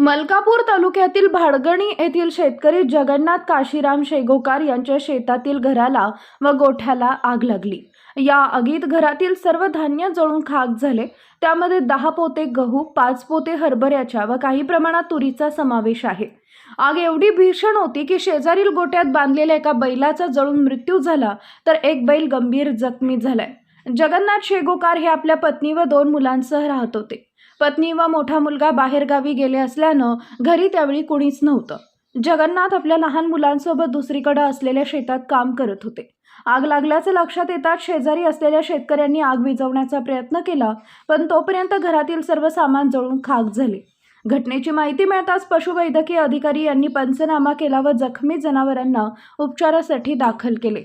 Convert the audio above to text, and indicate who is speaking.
Speaker 1: मलकापूर तालुक्यातील भाडगणी येथील शेतकरी जगन्नाथ काशीराम शेगोकार यांच्या शेतातील घराला व गोठ्याला आग लागली. या आगीत घरातील सर्व धान्य जळून खाक झाले. त्यामध्ये दहा पोते गहू पाच पोते हरभऱ्याच्या व काही प्रमाणात तुरीचा समावेश आहे. आग एवढी भीषण होती की शेजारील गोट्यात बांधलेल्या एका बैलाचा जळून मृत्यू झाला तर एक बैल गंभीर जखमी झालाय. जगन्नाथ शेगोकार हे आपल्या पत्नी व दोन मुलांसह राहत होते. पत्नी व मोठा मुलगा बाहेरगावी गेले असल्यानं घरी त्यावेळी कुणीच नव्हतं. जगन्नाथ आपल्या लहान मुलांसोबत दुसरीकडे असलेल्या शेतात काम करत होते. आग लागल्याचं लक्षात येताच शेजारी असलेल्या शेतकऱ्यांनी आग विझवण्याचा प्रयत्न केला पण तोपर्यंत घरातील सर्व सामान जळून खाक झाले. घटनेची माहिती मिळताच पशुवैद्यकीय अधिकारी यांनी पंचनामा केला व जखमी जनावरांना उपचारासाठी दाखल केले.